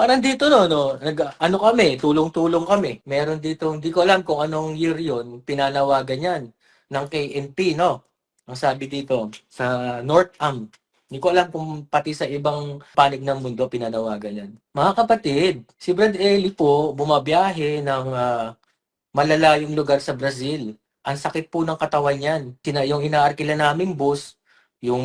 Parang dito no, no, nag, ano kami, tulong-tulong kami. Meron dito, hindi ko alam kung anong year yon pinanawagan yan ng KNP, no? Ang sabi dito, sa North Am. Hindi ko alam kung pati sa ibang panig ng mundo pinanawagan yan. Mga kapatid, si Brad Eli po bumabiyahe ng ah, malalayong lugar sa Brazil. Ang sakit po ng katawan niyan. Sina, yung inaarkila naming bus, yung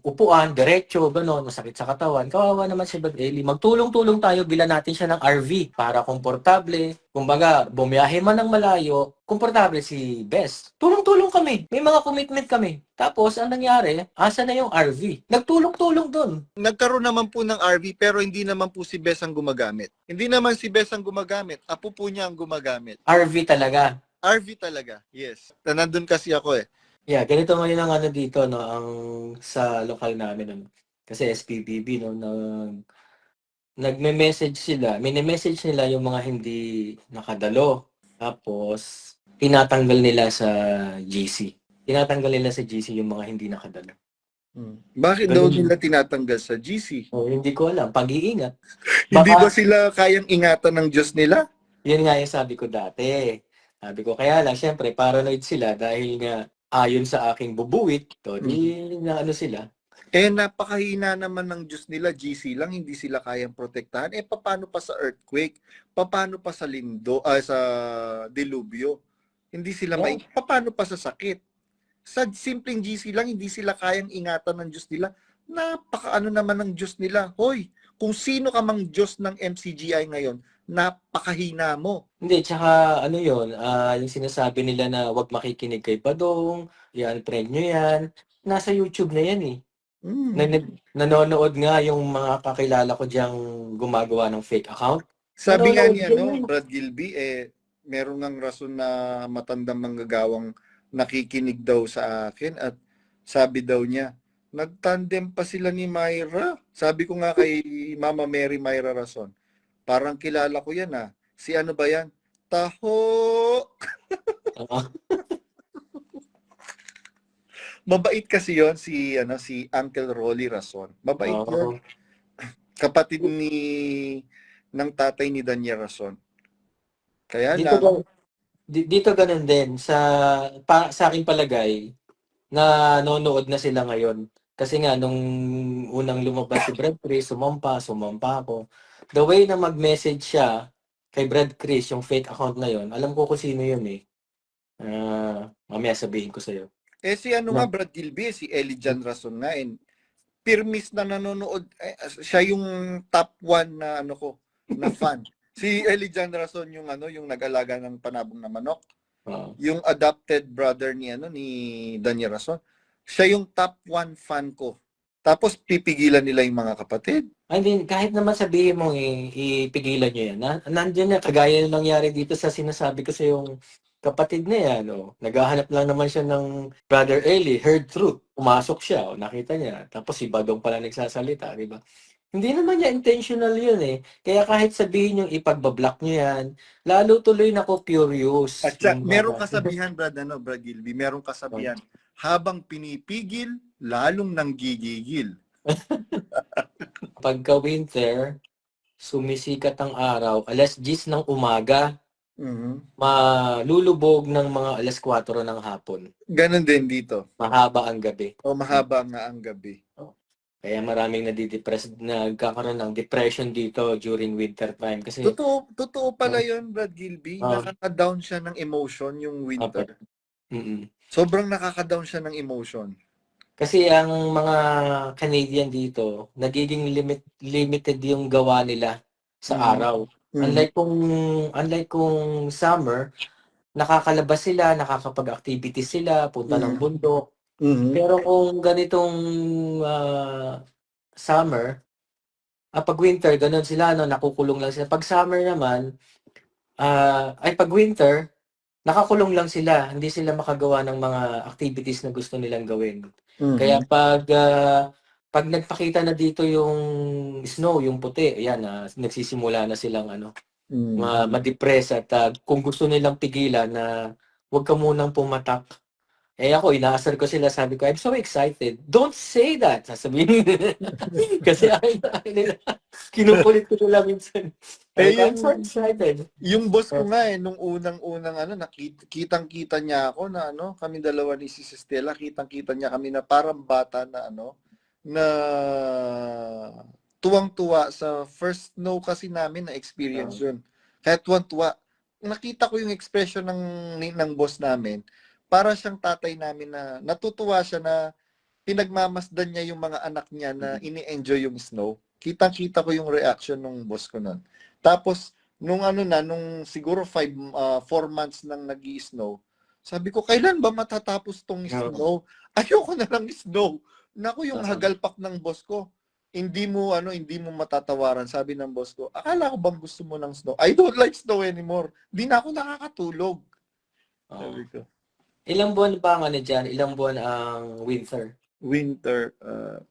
upuan, diretso, gano'n, masakit sa katawan. Kawawa naman si Brad Eli. Magtulong-tulong tayo, bila natin siya ng RV para komportable. Kumbaga, bumiyahe man ng malayo, komportable si Bes. Tulong-tulong kami. May mga commitment kami. Tapos, ang nangyari, asa na yung RV? Nagtulong-tulong doon. Nagkaroon naman po ng RV pero hindi naman po si Bes ang gumagamit. Hindi naman si Bes ang gumagamit. Apo po niya ang gumagamit. RV talaga. RV talaga. Yes. Na Nandun kasi ako eh. Yeah, ganito ngayon ang ano dito, no, ang sa lokal namin, ano, kasi SPBB, no, nag, nagme-message sila, mini-message nila yung mga hindi nakadalo. Tapos, tinatanggal nila sa GC. Tinatanggal nila sa GC yung mga hindi nakadalo. Bakit Ganun daw yun. nila tinatanggal sa GC? So, hindi ko alam. Pag-iingat. Hindi Baka- ba sila kayang ingatan ng Diyos nila? Yun nga yung sabi ko dati. Sabi ko, kaya lang, syempre, paranoid sila dahil nga ayon sa aking bubuwit, to, di na ano sila. Eh, napakahina naman ng Diyos nila. GC lang, hindi sila kayang protektahan. Eh, paano pa sa earthquake? Paano pa sa lindo, ah, sa dilubyo? Hindi sila Oh. may... Paano pa sa sakit? Sa simpleng GC lang, hindi sila kayang ingatan ng Diyos nila. Napakaano naman ng Diyos nila. Hoy, kung sino ka mang Diyos ng MCGI ngayon, napakahina mo. Hindi, tsaka ano yun, ah, yung sinasabi nila na wag makikinig kay Padong, yan, trend nyo yan. Nasa YouTube na yan eh. Hmm. Na, na- nanonood nga yung mga kakilala ko diyang gumagawa ng fake account. Sabi nga niya, no, yun. Brad Gilby, eh, meron ng rason na matandang manggagawang nakikinig daw sa akin at sabi daw niya, nagtandem pa sila ni Myra. Sabi ko nga kay Mama Mary Myra Rason, parang kilala ko yan ah. Si ano ba yan? Taho! Ah, Mabait kasi yon si ano si Uncle Rolly Rason. Mabait oo. yun. Kapatid ni ng tatay ni Daniel Rason. Kaya Dito, lang, ga- di- dito ganun din. Sa, pa, sa aking palagay, na nanonood na sila ngayon. Kasi nga, nung unang lumabas si Brad Chris, sumampa, sumampa ako. The way na mag-message siya kay Brad Chris, yung fake account na yon alam ko kung sino yun eh. Ah, mamaya sabihin ko sa'yo. Eh si ano nga Brad Gilby, si Elijan Rason nga and pirmis na nanonood eh, siya yung top one na ano ko na fan. si Elijan Rason yung ano yung nag-alaga ng panabong na manok, Oo. yung adopted brother ni ano ni Daniel Rason. Siya yung top one fan ko. Tapos pipigilan nila yung mga kapatid. Ay, hindi, kahit naman sabihin mo i- ipigilan nyo yan. Na, nandiyan na, kagaya ng nangyari dito sa sinasabi ko sa yung kapatid na yan. Oh. Naghahanap lang naman siya ng Brother Eli, heard truth. Pumasok siya, oh, nakita niya. Tapos si Badong pala nagsasalita, di ba? Hindi naman niya intentional yun eh. Kaya kahit sabihin yung ipagbablock nyo yan, lalo tuloy na ko curious. At siya, Yung merong kasabihan Brad ano Brad Gilby, merong kasabihan habang pinipigil lalong nanggigigil. Pagka winter, sumisikat ang araw, alas 10 ng umaga, Mhm. malulubog ng mga alas 4 ng hapon. Ganon din dito. Mahaba ang gabi. O mahaba nga ang gabi. Kaya maraming nadidepress, nagkakaroon ng depression dito during winter time. Kasi, Totoo, totoo pala yun, Brad Gilby. Ah. Nakaka-down siya ng emotion yung winter. mm Sobrang nakaka-down siya ng emotion. kasi ang mga Canadian dito, nagiging limit, limited yung gawa nila sa Mhm. araw. Unlike kung, unlike kung summer, nakakalabas sila, nakakapag-activity sila, punta ng Mhm. bundok. Mhm. Pero kung ganitong ah, summer, ah, pag winter, ganun sila, no, nakukulong lang sila. Pag summer naman, ah, ay pag winter, nakakulong lang sila. Hindi sila makagawa ng mga activities na gusto nilang gawin. Mhm. Kaya pag ah, pag nagpakita na dito yung snow, yung puti, ayan, na nagsisimula na silang ano, Mhm. ma- ma-depress at ah, kung gusto nilang pigilan na huwag ka munang pumatak. Eh ako, inaasar ko sila, sabi ko, I'm so excited. Don't say that, sasabihin. Kasi ayaw, nila. Kinukulit ko sila minsan. Eh, yung- excited. Yung boss ko nga eh, nung unang-unang ano, nakita, kitang-kita niya ako na ano, kami dalawa ni Sis Stella, kitang-kita niya kami na parang bata na ano, na tuwang-tuwa sa first snow kasi namin na experience yun. Kaya tuwang-tuwa. Nakita ko yung expression ng, ng boss namin. Para siyang tatay namin na natutuwa siya na pinagmamasdan niya yung mga anak niya na ini-enjoy yung snow. Kitang-kita ko yung reaction ng boss ko nun. Tapos, nung ano na, nung siguro five, uh, four months nang nag snow sabi ko, kailan ba matatapos tong snow? Ayoko na lang snow. Naku, yung hagalpak ng boss ko, hindi mo, ano, hindi mo matatawaran. Sabi ng boss ko, akala ko bang gusto mo ng snow? I don't like snow anymore. Di na ako nakakatulog. Oo. Sabi ko. Ilang buwan ba ang ano dyan? Ilang buwan ang winter? Winter, uh,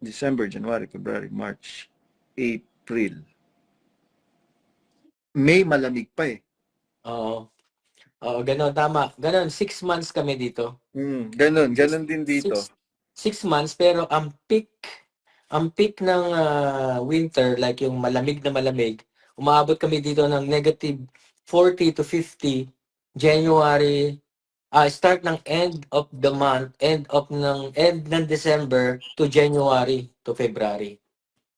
December, January, February, March, April. May malamig pa eh. Oo. Oo, ganun, tama. Ganun, six months kami dito. Mm, ganun, ganun din dito. Six, six months, pero ang peak, ang peak ng ah, winter, like yung malamig na malamig, umaabot kami dito ng negative 40 to 50, January, ah start ng end of the month, end of ng, end ng December to January to February.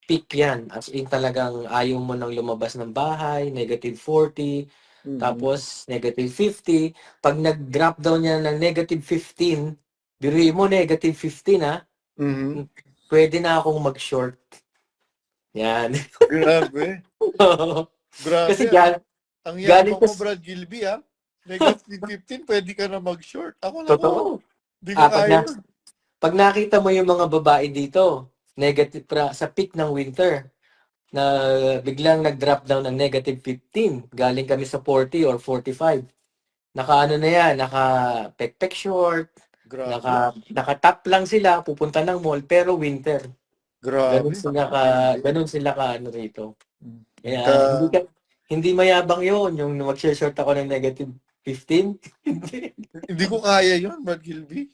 Peak yan. As in talagang ayaw mo nang lumabas ng bahay, negative 40, Mm. tapos, negative 50. Pag nag-drop down niya ng negative 15, biruin mo, negative 15 ha, Mhm. pwede na akong mag-short. Yan. Grabe. Grabe. Kasi ah. yan, Ang galing yaman mo, tas- Brad Gilby, ah. Negative 15, pwede ka na mag-short. Ako na totoo. Di ko Ah, pag, na, pag nakita mo yung mga babae dito, negative pra, sa peak ng winter, na biglang nag-drop down ng negative 15, galing kami sa 40 or 45. Naka ano na yan, naka pek short, Grabe. naka, naka-top lang sila, pupunta ng mall, pero winter. Grabe. Ganun sila ka, ganun sila ka ano rito. Kaya Ka- hindi ka, hindi mayabang 'yon yung mag-short ako ng negative 15. Hindi. Hindi ko kaya yun, Brad Gilby.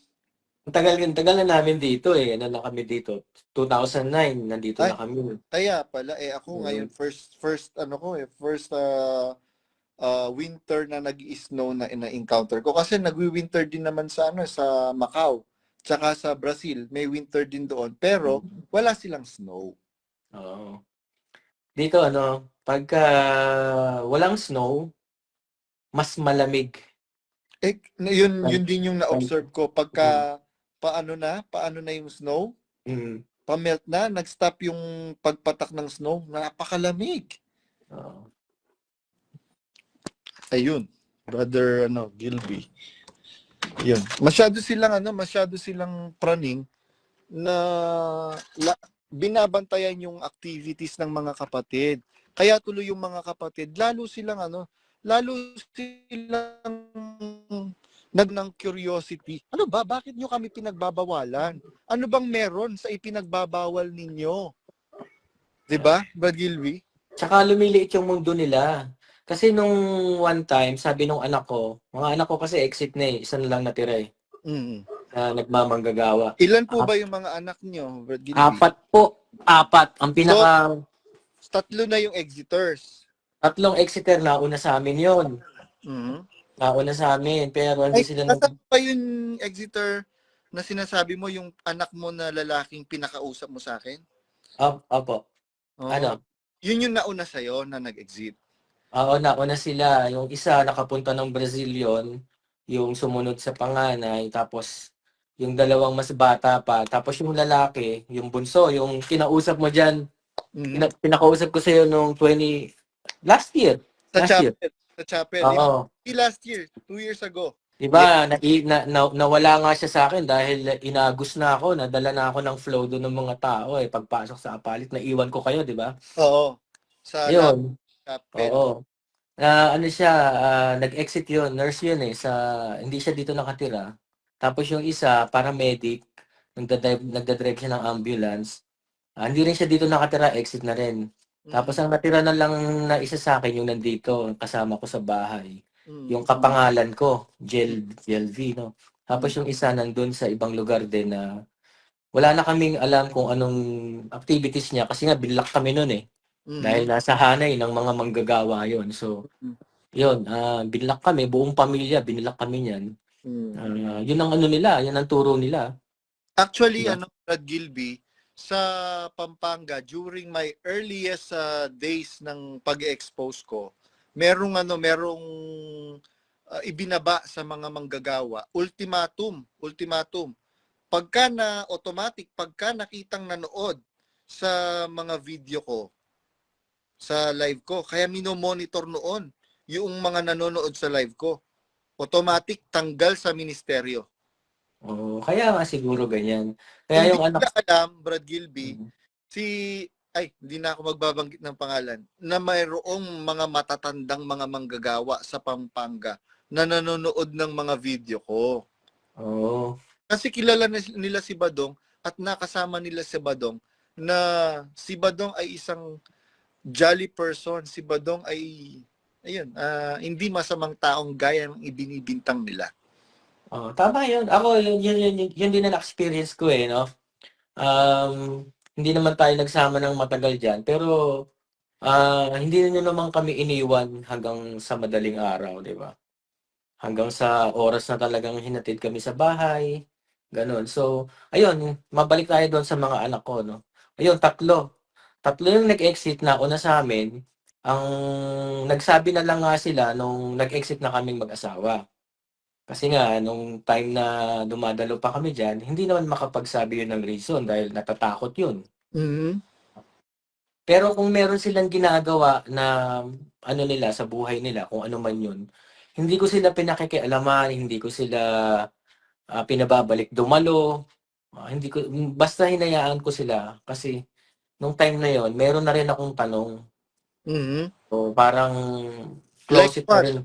Ang tagal, ang tagal na namin dito eh. Ano na kami dito? 2009, nandito Ay. na kami. Kaya pala, eh ako Mm. ngayon, first, first, ano ko eh, first uh, uh, winter na nag-snow na na-encounter ko. Kasi nagwi-winter din naman sa, ano, sa Macau. Tsaka sa Brazil, may winter din doon. Pero, wala silang snow. Oo. Dito ano, pagka walang snow, mas malamig. Eh, na- yun, yun din yung na-observe ko. Pagka, paano na, paano na yung snow, Mm. pamelt na, nag-stop yung pagpatak ng snow, napakalamig. Oo. Ayun, brother ano, Gilby. Yun. Masyado silang ano, masyado silang praning na la, binabantayan yung activities ng mga kapatid. Kaya tuloy yung mga kapatid, lalo silang ano, lalo silang nag ng curiosity. Ano ba? Bakit nyo kami pinagbabawalan? Ano bang meron sa ipinagbabawal ninyo? 'Di ba, Brad Gilby? Tsaka lumiliit yung mundo nila. Kasi nung one time, sabi nung anak ko, mga anak ko kasi exit na eh, isa na lang natira eh, Mm. na nagmamanggagawa. Ilan po ba yung mga anak nyo, Brad Gilby? Apat po, apat. Ang pinaka, Tatlo na yung exiters. tatlong exiter na una sa amin yon Mhm. Nauna sa amin, pero hindi Ay, sila nasaan pa yung exiter na sinasabi mo yung anak mo na lalaking pinakausap mo sa akin? Op- Opo. Oo. Ano? Yun yung nauna sa'yo na nag-exit. Oo, nauna sila. Yung isa nakapunta ng Brazil yon yung sumunod sa panganay, tapos yung dalawang mas bata pa, tapos yung lalaki, yung bunso, yung kinausap mo dyan, Mhm. pina- pinakausap ko sa'yo nung 20, last year. Sa last year. chapel. Sa chapel. Oo. Hindi last year. Two years ago. Diba, na, na, na, nawala nga siya sa akin dahil inagos na ako, nadala na ako ng flow doon ng mga tao eh, pagpasok sa apalit, naiwan ko kayo, di ba? Oo. Sa Yun. Oo. Na ano siya, ah, nag-exit yun, nurse yun eh, sa, hindi siya dito nakatira. Tapos yung isa, paramedic, nagdadrive, nagdadrive siya ng ambulance. Ah, hindi rin siya dito nakatira, exit na rin. Tapos ang natira na lang na isa sa akin, yung nandito, kasama ko sa bahay. Mhm. Yung kapangalan ko, Jel, Jelv, no? Tapos yung isa nandun sa ibang lugar din na wala na kaming alam kung anong activities niya kasi nga binlock kami noon eh. Mhm. Dahil nasa hanay ng mga manggagawa yon. So, Mm. yun, ah binlock kami, buong pamilya, binlock kami niyan. Mhm. Ah, yun ang ano nila, yun ang turo nila. Actually, Diba? ano, Brad Gilby, sa Pampanga, during my earliest uh, days ng pag-expose ko, merong ano, merong uh, ibinaba sa mga manggagawa, ultimatum, ultimatum. Pagka na automatic, pagka nakitang nanood sa mga video ko, sa live ko, kaya minomonitor noon yung mga nanonood sa live ko. Automatic tanggal sa ministeryo. Oh, kaya nga siguro ganyan. Kaya yung Hindi anak alam, Brad Gilby, Mm. si ay hindi na ako magbabanggit ng pangalan na mayroong mga matatandang mga manggagawa sa Pampanga na nanonood ng mga video ko. Oh, Kasi kilala nila si Badong at nakasama nila si Badong na si Badong ay isang jolly person. Si Badong ay ayun, ah, hindi masamang taong gaya ng ibinibintang nila. oh, tama yun. Ako, yun, yun, yun, yun, yun din na experience ko eh, no? Um, hindi naman tayo nagsama ng matagal dyan, pero ah hindi na naman kami iniwan hanggang sa madaling araw, di ba? Hanggang sa oras na talagang hinatid kami sa bahay, ganun. So, ayun, mabalik tayo doon sa mga anak ko, no? Ayun, tatlo. Tatlo yung nag-exit na una sa amin. Ang nagsabi na lang nga sila nung nag-exit na kaming mag-asawa. Kasi nga, nung time na dumadalo pa kami dyan, hindi naman makapagsabi yun ng reason dahil natatakot yun. Mhm. Pero kung meron silang ginagawa na ano nila sa buhay nila, kung ano man yun, hindi ko sila pinakikialaman, hindi ko sila ah, pinababalik dumalo. Ah, hindi ko basta hinayaan ko sila kasi nung time na yon, meron na rin akong tanong. Mhm. So parang Like close it na what? rin.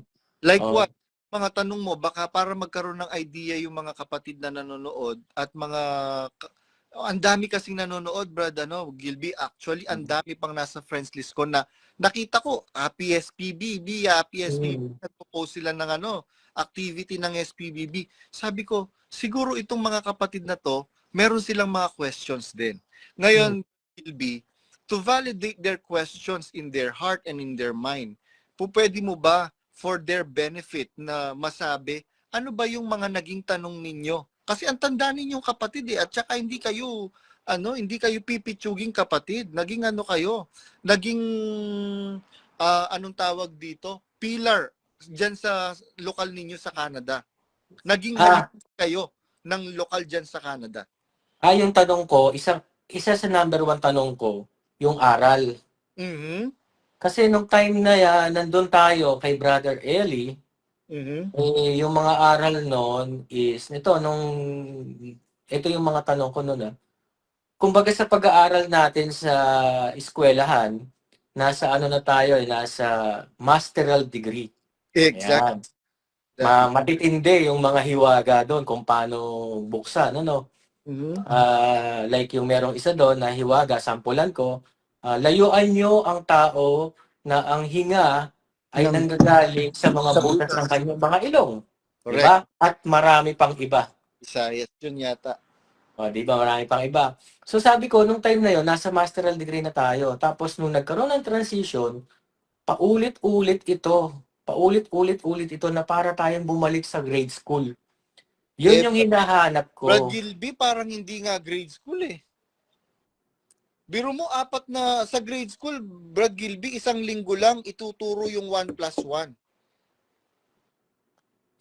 Like Oo. what? Mga tanong mo, baka para magkaroon ng idea yung mga kapatid na nanonood at mga... Oh, ang dami kasing nanonood, Brad, ano, Gilby. Actually, ang dami pang nasa friends list ko na nakita ko, ah, PSPBB, ah, PSPB. Mm. Nagpo-post sila ng ano, activity ng SPBB. Sabi ko, siguro itong mga kapatid na to, meron silang mga questions din. Ngayon, Gilby, to validate their questions in their heart and in their mind, po pwede mo ba for their benefit na masabi ano ba yung mga naging tanong ninyo? Kasi ang tanda ninyong kapatid eh at saka hindi kayo ano, hindi kayo pipitsuging kapatid. Naging ano kayo? Naging ah, anong tawag dito? Pillar diyan sa lokal ninyo sa Canada. Naging Ah. kayo ng lokal diyan sa Canada. Ah, yung tanong ko, isa isa sa number one tanong ko, yung aral. Mhm. Kasi nung time na yan, nandun tayo kay Brother Eli, Mhm. eh, yung mga aral noon is, ito, nung, ito yung mga tanong ko noon ah. Kumbaga sa pag-aaral natin sa eskwelahan, nasa ano na tayo eh, nasa masteral degree. Exact. Ayan. Ma matitindi yung mga hiwaga doon kung paano buksan, ano. Mhm. Ah, like yung merong isa doon na hiwaga, sampulan ko, ah, layuan nyo ang tao na ang hinga ay Ng- nanggagaling sa mga Sa butas butas. ng kanyang mga ilong. Correct. Diba? At marami pang iba. Isayas yun yata. O, di ba? Marami pang iba. So sabi ko, nung time na yon nasa masteral degree na tayo. Tapos nung nagkaroon ng transition, paulit-ulit ito. Paulit-ulit-ulit ito na para tayong bumalik sa grade school. Yun Eh, yung hinahanap ko. Brad Gilby, parang hindi nga grade school eh. Biro mo, apat na sa grade school, Brad Gilby, isang linggo lang ituturo yung 1 plus 1.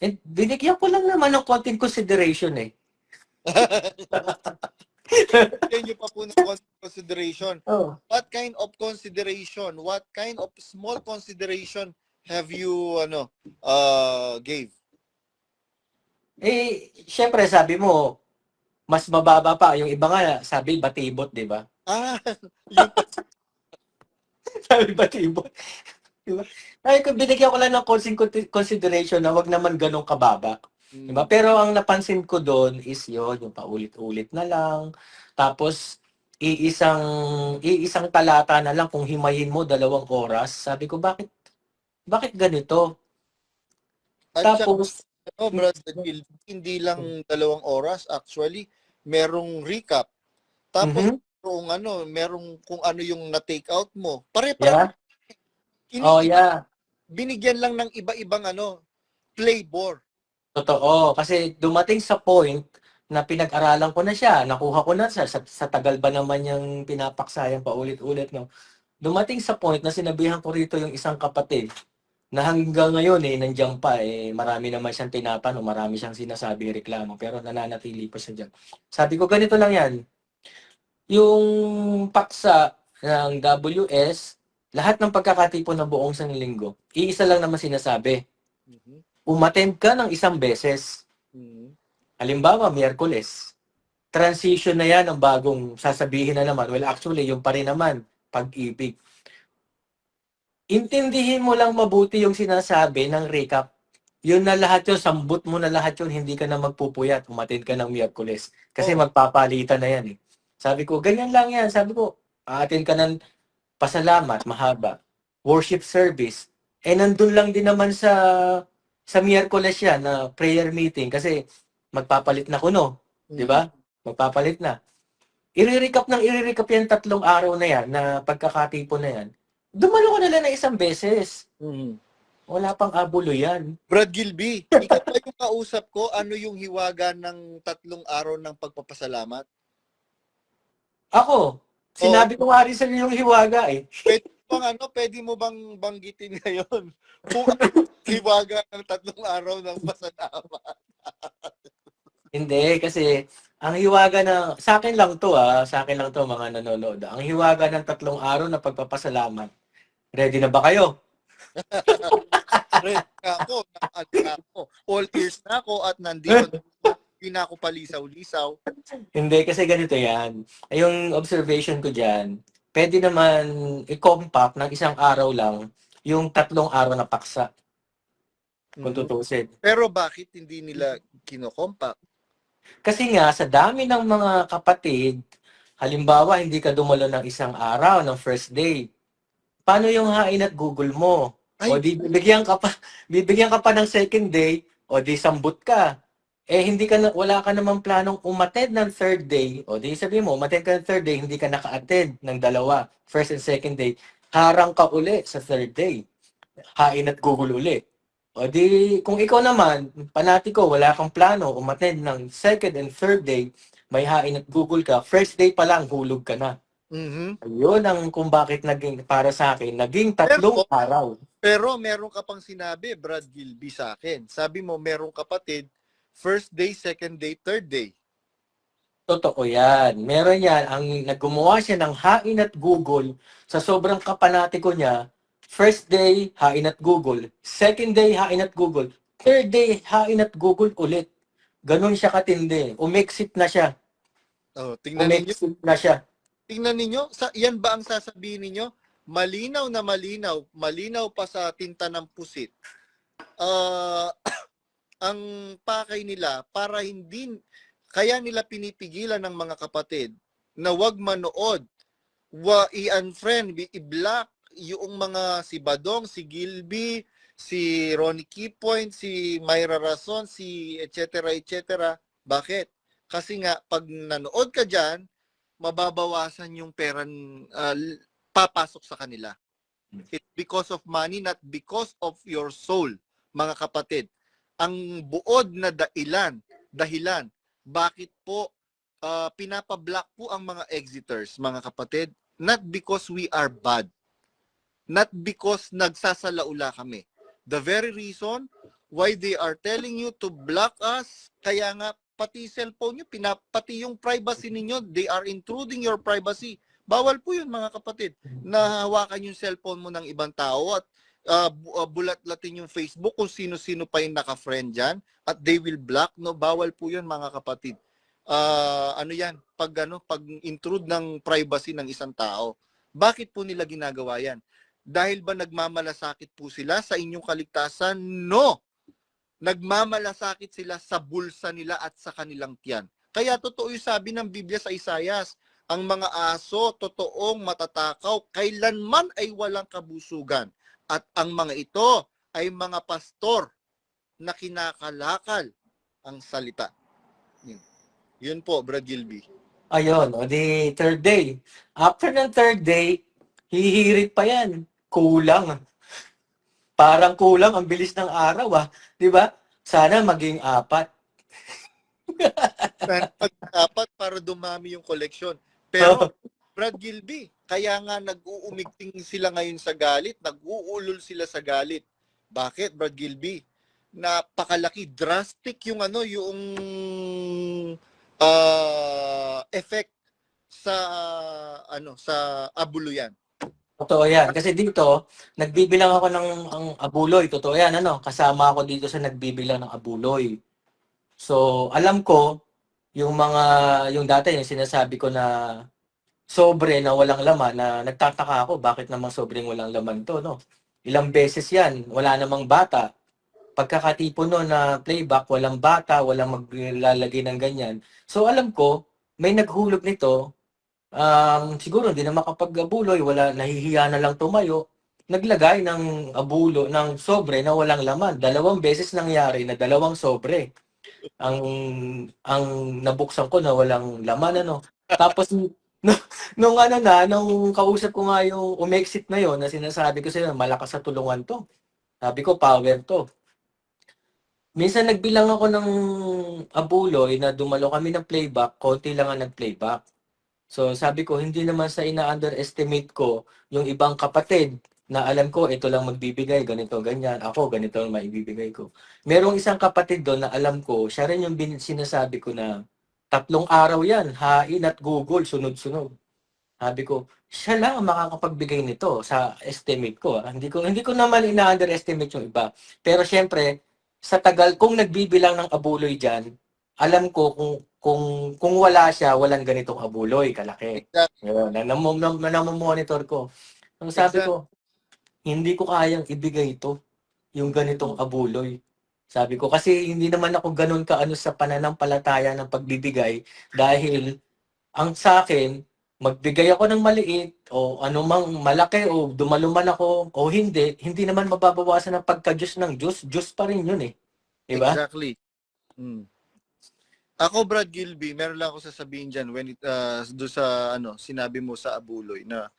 Eh, binigyan ko lang naman ng konting consideration eh. Yan yung pa po ng consideration. Oh. What kind of consideration, what kind of small consideration have you, ano, uh, gave? Eh, syempre sabi mo, mas mababa pa. Yung iba nga, sabi batibot, di ba? Ah, yung, sabi batibot. di ba? Ay, kung binigyan ko lang ng consing consideration na wag naman ganun kababa. Diba? Pero ang napansin ko doon is yon yung paulit-ulit na lang. Tapos, iisang, iisang talata na lang kung himayin mo dalawang oras. Sabi ko, bakit, bakit ganito? At Tapos, ano, Brad Gilby, hindi lang dalawang oras. Actually, merong recap. Tapos Mhm. Merong ano, merong kung ano yung na-take out mo. Pare-pare. Yeah. Ini- Oh, yeah. Binigyan lang ng iba-ibang ano, flavor. Totoo. Kasi dumating sa point na pinag-aralan ko na siya. Nakuha ko na siya. Sa, sa tagal ba naman yung pinapaksayan pa ulit-ulit, no? Dumating sa point na sinabihan ko rito yung isang kapatid na hanggang ngayon eh, nandiyan pa eh, marami naman siyang tinatanong, marami siyang sinasabi reklamo, pero nananatili pa siya dyan. Sabi ko, ganito lang yan. Yung paksa ng WS, lahat ng pagkakatipon ng buong isang linggo, iisa lang naman sinasabi, Mhm. umattend ka ng isang beses. Mhm. Halimbawa, Miyerkules. Transition na yan ang bagong sasabihin na naman. Well, actually, yung pa rin naman, pag-ibig. Intindihin mo lang mabuti yung sinasabi ng recap. Yun na lahat yun, sambut mo na lahat yun, hindi ka na magpupuyat, umattend ka ng Miyerkules. Kasi Oo. magpapalitan na yan eh. Sabi ko, ganyan lang yan. Sabi ko, aatin ka ng pasalamat, mahaba. Worship service. Eh, nandun lang din naman sa sa Miyerkules yan na prayer meeting kasi magpapalit na kuno, di ba? Magpapalit na. I-recap ng i-recap yan tatlong araw na yan na pagkakatipo na yan. Dumalo ko na lang na isang beses. Mhm. Wala pang abulo yan. Brad Gilby, ikaw ba yung kausap ko, ano yung hiwaga ng tatlong araw ng pagpapasalamat? Ako, sinabi ko nga rin sa iyo yung hiwaga eh. Bang ano, pwede mo bang banggitin ngayon? Kung hiwaga ng tatlong araw ng pasalamat. Hindi, kasi ang hiwaga na, sa akin lang to ah, sa akin lang to mga nanonood. Ang hiwaga ng tatlong araw na pagpapasalamat. Ready na ba kayo? Red na ako, na na ako. All ears na ako at nandito hindi na ako palisaw-lisaw. Hindi, kasi ganito yan. Yung observation ko dyan, pwede naman i-compact ng isang araw lang yung tatlong araw na paksa, kung Mhm. tutusin. Pero bakit hindi nila kinokompak? Kasi nga, sa dami ng mga kapatid, halimbawa, hindi ka dumalo ng isang araw, ng first day. Paano yung hain at Google mo? Ay. O di bibigyan ka pa, bibigyan ka pa ng second day, o di sambut ka. Eh, hindi ka na, wala ka namang planong umattend ng third day. O di sabi mo, umattend ka ng third day, hindi ka naka-attend ng dalawa, first and second day. Harang ka uli sa third day. Hain at Google uli. O di, kung ikaw naman, panatiko, wala kang plano, umattend ng second and third day, may hain at Google ka, first day pa lang, hulog ka na. Mhm. Ayun ang kung bakit naging, para sa akin, naging tatlong Pero- araw. Pero meron ka pang sinabi, Brad Gilby, sa akin. Sabi mo, merong kapatid, first day, second day, third day. Totoo yan. Meron yan. Ang naggumawa siya ng hain at Google, sa sobrang kapanatiko niya, first day, hain at Google. Second day, hain at Google. Third day, hain at Google ulit. Ganon siya katindi. Umexit na siya. Oh, tingnan ninyo, Umexit na siya. tingnan ninyo, sa, yan ba ang sasabihin ninyo? Malinaw na malinaw, malinaw pa sa tinta ng pusit. Ah, ang pakay nila para hindi kaya nila pinipigilan ng mga kapatid na wag manood, wa i-unfriend, i-block yung mga si Badong, si Gilby, si Ronnie Keypoint, si Myra Rason, si etc. etc. Bakit? Kasi nga pag nanood ka diyan, mababawasan yung pera uh, papasok sa kanila. It's because of money, not because of your soul, mga kapatid. Ang buod na dailan, dahilan, bakit po uh, pinapablock po ang mga exiters, mga kapatid? Not because we are bad. Not because nagsasalaula kami. The very reason why they are telling you to block us, kaya nga pati cellphone nyo, pinap, pati yung privacy ninyo, they are intruding your privacy. Bawal po yun mga kapatid na hawakan yung cellphone mo ng ibang tao at uh, bu- uh, bulat-latin yung Facebook kung sino-sino pa yung naka-friend dyan at they will block. No, bawal po yun mga kapatid. Ah, ano yan? Pag, ano, pag intrude ng privacy ng isang tao. Bakit po nila ginagawa yan? Dahil ba nagmamalasakit po sila sa inyong kaligtasan? No! Nagmamalasakit sila sa bulsa nila at sa kanilang tiyan. Kaya totoo yung sabi ng Biblia sa Isayas, ang mga aso totoong matatakaw, kailanman ay walang kabusugan. At ang mga ito ay mga pastor na kinakalakal ang salita. Yun, Yun po, Brad Gilby. Ayun, o di third day. After ng third day, hihirit pa yan. Kulang. Parang kulang ang bilis ng araw ah. 'Di ba? Sana maging apat. Pag dapat para dumami yung collection. Pero Brad Gilby, kaya nga nag-uumigting sila ngayon sa galit, nag-uulol sila sa galit. Bakit Brad Gilby? Napakalaki, drastic yung ano, yung ah, effect sa ano sa abuluyan. Totoo yan. Kasi dito, nagbibilang ako ng ang abuloy. Totoo yan, ano? Kasama ako dito sa nagbibilang ng abuloy. So, alam ko, yung mga, yung dati, yung sinasabi ko na sobre na walang laman, na nagtataka ako, bakit namang sobreng walang laman to, no? Ilang beses yan, wala namang bata. Pagkakatipo no na playback, walang bata, walang maglalagay ng ganyan. So, alam ko, may naghulog nito, um, siguro hindi na makapag-abuloy, wala, nahihiya na lang tumayo, naglagay ng abulo, ng sobre na walang laman. Dalawang beses nangyari na dalawang sobre. Ang ang nabuksan ko na walang laman ano. Tapos nung, nung ano na, nung kausap ko nga yung umexit na yon na sinasabi ko sila, malakas sa tulungan to. Sabi ko, power to. Minsan nagbilang ako ng abuloy na dumalo kami ng playback, konti lang ang nag-playback. So sabi ko, hindi naman sa ina-underestimate ko yung ibang kapatid na alam ko, ito lang magbibigay, ganito, ganyan. Ako, ganito ang maibibigay ko. Merong isang kapatid doon na alam ko, siya rin yung bin- sinasabi ko na tatlong araw yan, hain at Google, sunod-sunod. Sabi ko, siya lang ang makakapagbigay nito sa estimate ko. ah. Hindi ko hindi ko naman ina-underestimate yung iba. Pero syempre, sa tagal kung nagbibilang ng abuloy diyan, alam ko kung kung kung wala siya, walang ganitong abuloy kalaki. Exactly. Yun, na, nam- nam- namomonitor ko. Ang sabi ko, hindi ko kayang ibigay ito, yung ganitong abuloy. Sabi ko, kasi hindi naman ako ganun kaano sa pananampalataya ng pagbibigay dahil ang sa akin, magbigay ako ng maliit o anumang malaki o dumaluman ako o hindi, hindi naman mababawasan ang pagka-Diyos ng Diyos. Diyos pa rin yun eh. Diba? Exactly. Mm. Ako, Brad Gilby, meron lang ako sasabihin dyan when it, uh, do sa, ano, sinabi mo sa Abuloy na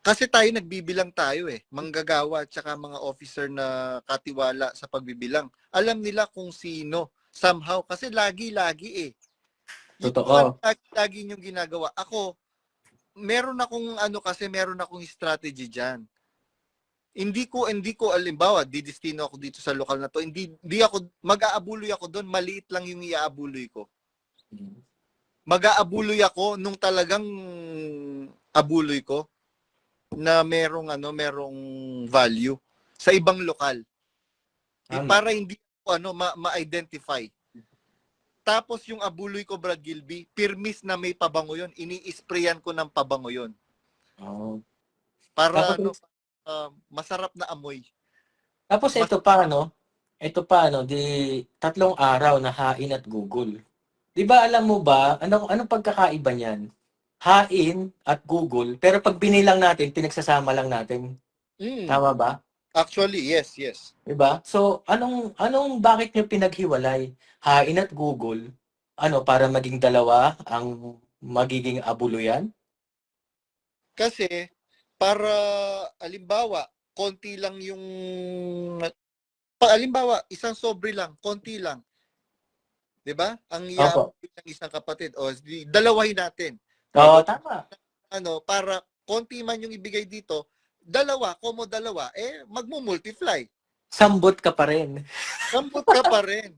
kasi tayo nagbibilang tayo eh, manggagawa at saka mga officer na katiwala sa pagbibilang. Alam nila kung sino somehow kasi lagi-lagi eh. Totoo. lagi, lagi yung ginagawa. Ako, meron akong ano kasi meron akong strategy diyan. Hindi ko hindi ko alimbawa, didestino ako dito sa lokal na to. Hindi hindi ako mag-aabuloy ako doon, maliit lang yung iaabuloy ko. Mag-aabuloy ako nung talagang abuloy ko na merong ano, merong value sa ibang lokal. Eh, para hindi ko ano ma- ma-identify. Tapos yung abuloy ko Brad Gilby, pirmis na may pabango yon, ini-sprayan ko ng pabango yon Oo. para Tapos- ano ah, masarap na amoy. Tapos ito pa, no? Ito pa, no? Di tatlong araw na hain at Google. Di ba alam mo ba, anong, anong pagkakaiba niyan? Hain at Google, pero pag binilang natin, pinagsasama lang natin. Mm. Tama ba? Actually, yes, yes. Di ba? So, anong, anong, bakit niyo pinaghiwalay? Hain at Google, ano, para maging dalawa ang magiging abuluyan? Kasi para alimbawa, konti lang yung pa, alimbawa, isang sobre lang, konti lang. 'Di ba? Ang Opo. iaabot ng isang kapatid o dalawahin natin. Oo, tama. Ano, para konti man yung ibigay dito, dalawa, komo dalawa, eh magmo-multiply. Sambot ka pa rin. Sambot ka pa rin.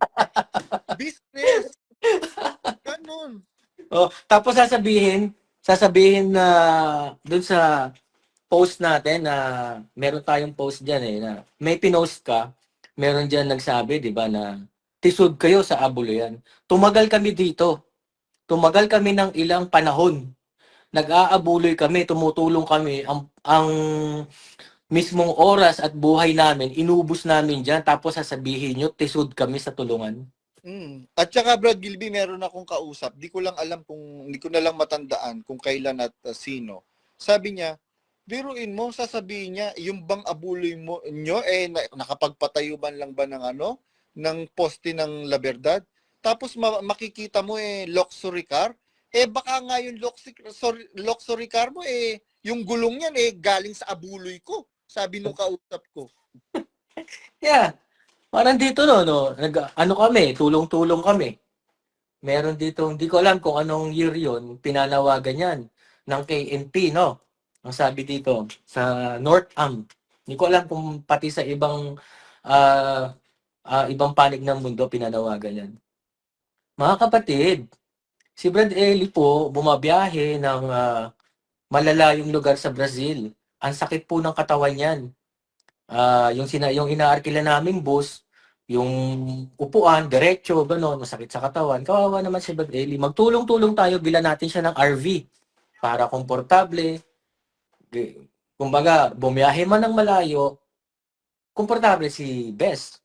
Business. Ganun. Oh, tapos sasabihin, sasabihin na doon sa post natin na meron tayong post diyan eh na may pinost ka, meron diyan nagsabi, 'di ba, na tisod kayo sa abuluyan. Tumagal kami dito. Tumagal kami ng ilang panahon. Nag-aabuloy kami, tumutulong kami ang ang mismong oras at buhay namin, inubos namin diyan tapos sasabihin nyo, tisod kami sa tulungan. Mm. At saka Brad Gilby, meron akong kausap. Di ko lang alam kung, di ko na lang matandaan kung kailan at uh, sino. Sabi niya, biruin mo, sasabihin niya, yung bang abuloy mo nyo, eh, na, nakapagpatayo man lang ba ng ano, ng poste ng La Verdad? Tapos ma- makikita mo eh, luxury car, Eh baka nga yung Luxury, luxury car mo eh, yung gulong yan eh, galing sa abuloy ko. Sabi nung kausap ko. Yeah. Parang dito no, no, nag, ano kami, tulong-tulong kami. Meron dito, hindi ko alam kung anong year yon pinanawagan yan ng KNP, no? Ang sabi dito, sa North Am. Hindi ko alam kung pati sa ibang ah, ah, ibang panig ng mundo pinanawagan yan. Mga kapatid, si Brad Eli po bumabiyahe ng ah, malalayong lugar sa Brazil. Ang sakit po ng katawan yan. Ah, yung sina yung inaarkila naming bus, yung upuan, diretso, gano'n, masakit sa katawan. Kawawa naman si Brad Eli. Magtulong-tulong tayo, bilan natin siya ng RV para komportable. Kumbaga, bumiyahe man ng malayo, komportable si Best.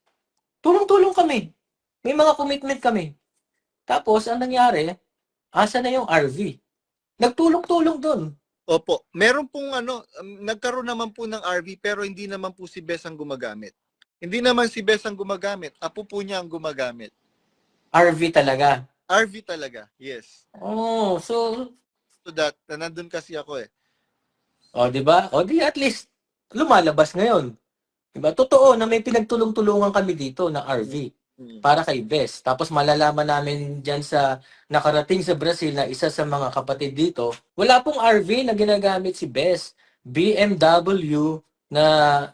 Tulong-tulong kami. May mga commitment kami. Tapos, ang nangyari, asa na yung RV? Nagtulong-tulong doon. Opo, meron pong ano, um, nagkaroon naman po ng RV pero hindi naman po si Bes ang gumagamit. Hindi naman si Bes ang gumagamit, apo po niya ang gumagamit. RV talaga. RV talaga, yes. Oh, so So that, na nandun kasi ako eh. O, di ba? O, di at least lumalabas ngayon. Di ba? Totoo na may pinagtulong-tulungan kami dito na RV. Para kay Bes. Tapos malalaman namin dyan sa nakarating sa Brazil na isa sa mga kapatid dito, wala pong RV na ginagamit si Bes. BMW na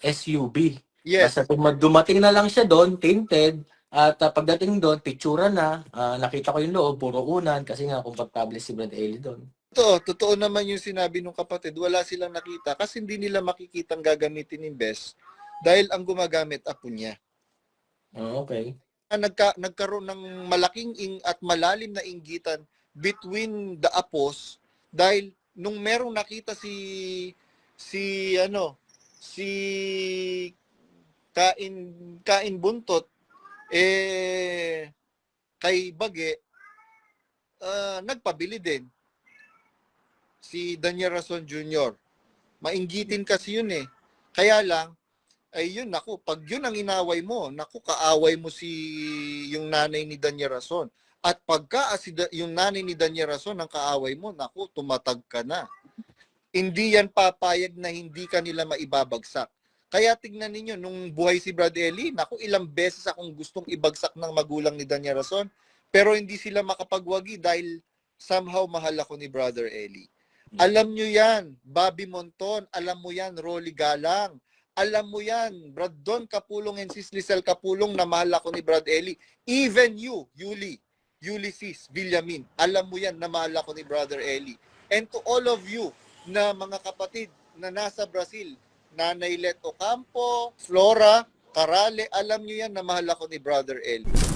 SUV. Yes, Basta dumating na lang siya doon, tinted, at ah, pagdating doon, picture na, ah, nakita ko yung loob, puro unan, kasi nga komportable si Brad Eli doon. totoo, totoo naman yung sinabi ng kapatid, wala silang nakita kasi hindi nila makikitang gagamitin ni Bes dahil ang gumagamit apo niya. Oh, okay. Na nagka, nagkaroon ng malaking ing at malalim na inggitan between the apos dahil nung merong nakita si si ano si kain kain buntot eh kay Bage ah, nagpabili din si Daniel Rason Jr. Mainggitin kasi yun eh. Kaya lang ay yun, naku, pag yun ang inaway mo, naku, kaaway mo si yung nanay ni Danya Rason. At pagka si Da- yung nanay ni Danya Rason ang kaaway mo, naku, tumatag ka na. Hindi yan papayag na hindi ka nila maibabagsak. Kaya tignan ninyo, nung buhay si Brad Eli, naku, ilang beses akong gustong ibagsak ng magulang ni Danya Rason, pero hindi sila makapagwagi dahil somehow mahal ako ni Brother Eli. Alam nyo yan, Bobby Monton, alam mo yan, Rolly Galang, alam mo yan, Brad Don Kapulong and Sis Lisel Kapulong na mahal ako ni Brad Eli. Even you, Yuli, Ulysses, Villamin, alam mo yan na mahal ako ni Brother Eli. And to all of you na mga kapatid na nasa Brazil, Nanay Let Ocampo, Flora, Karale, alam nyo yan na mahal ako ni Brother Eli.